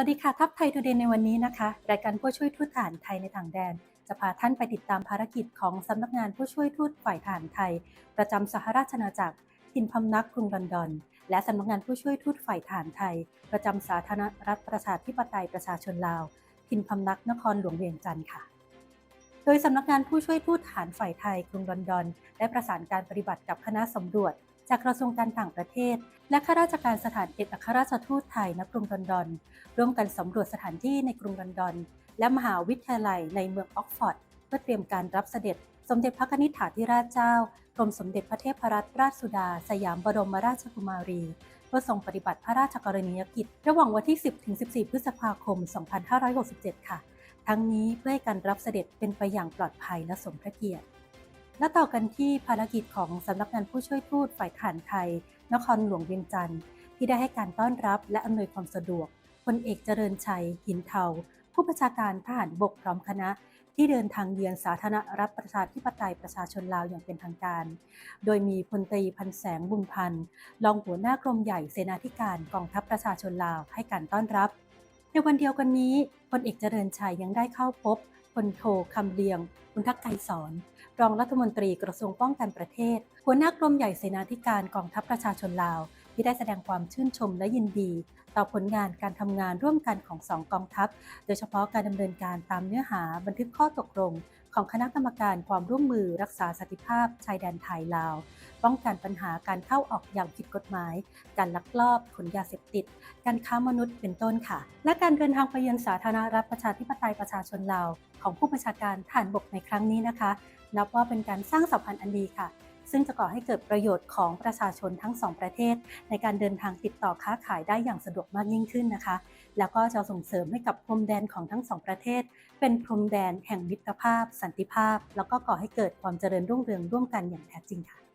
วัสดีค่ะ ทัพไทยทูเดย์ในวันนี้นะคะ รายการผู้ช่วยทูตทหารไทยในต่างแดน จะพาท่านไปติดตามภารกิจของสำนักงานผู้ช่วยทูตฝ่ายทหารไทย ประจำสหราชอาณาจักรถิ่นพำนักกรุงลอนดอน และสำนักงานผู้ช่วยทูตฝ่ายทหารไทย ประจำสาธารณรัฐประชาธิปไตยประชาชนลาวถิ่นพำนักนครหลวงเวียงจันทร์ค่ะ โดยสำนักงานผู้ช่วยทูตทหารฝ่ายไทยกรุงลอนดอน ได้ประสานการปฏิบัติกับคณะสำรวจ จากกระทรวงการต่างประเทศ และข้าราชการสถานเอกอัครราชทูตไทยณกรุงลอนดอน ร่วมกันสำรวจสถานที่ในกรุงลอนดอน และมหาวิทยาลัยในเมืองออกฟอร์ดเพื่อเตรียมการรับเสด็จ สมเด็จพระนิธิถาธิราชเจ้ากรมสมเด็จพระเทพรัตนราชสุดา สยามบรมราชกุมารีเพื่อทรงปฏิบัติพระราชกรณียกิจ ระหว่างวันที่ 10-14 พฤษภาคม 2567 ค่ะ ทั้งนี้เพื่อให้การรับเสด็จเป็นไปอย่างปลอดภัยและสมพระเกียรติ และต่อกันที่ภารกิจของสำนักงานผู้ช่วยทูตฝ่ายทหารไทย นครหลวงเวียงจันทร์ที่ได้ให้การต้อนรับและอำนวยความสะดวกพลเอกเจริญชัย หินเทา ผู้บัญชาการทหารบกพร้อมคณะ ที่เดินทางเยือนสาธารณรัฐประชาธิปไตยประชาชนลาวอย่างเป็นทางการ โดยมีพลตรีพันแสงบุญพันธ์รองหัวหน้ากรมใหญ่เสนาธิการกองทัพประชาชนลาวให้การต้อนรับ ในวันเดียวกันนี้พลเอกเจริญชัยยังได้เข้าพบ ลโทคำเลียงคุณทักไกรสอน รองรัฐมนตรีกระทรวงป้องกันประเทศ หัวหน้ากรมใหญ่เสนาธิการกองทัพประชาชนลาว ที่ได้แสดงความชื่นชมและยินดี ต่อผลงานการทำงานร่วมกันของสองกองทัพ โดยเฉพาะการดำเนินการตามเนื้อหาบันทึกข้อตกลงของคณะกรรมการความร่วมมือรักษาสันติภาพชายแดนไทยลาว ป้องกันปัญหาการเข้าออกอย่างผิดกฎหมาย การลักลอบขนยาเสพติด การค้ามนุษย์เป็นต้นค่ะ และการเดินทางไปเยือนสาธารณรัฐประชาธิปไตยประชาชนลาว ของผู้ประชาการฐานบกในครั้งนี้นะคะ นับว่าเป็นการสร้างสัมพันธ์อันดีค่ะ ซึ่งจะก่อให้เกิดประโยชน์ของประชาชนทั้งสองประเทศ ในการเดินทางติดต่อค้าขายได้อย่างสะดวกมากยิ่งขึ้นนะคะ แล้วก็จะส่งเสริมให้กับพรมแดนของทั้งสองประเทศ เป็นพรมแดนแห่งมิตรภาพ สันติภาพ แล้วก็ก่อให้เกิดความเจริญรุ่งเรืองร่วมกันอย่างแท้จริงค่ะ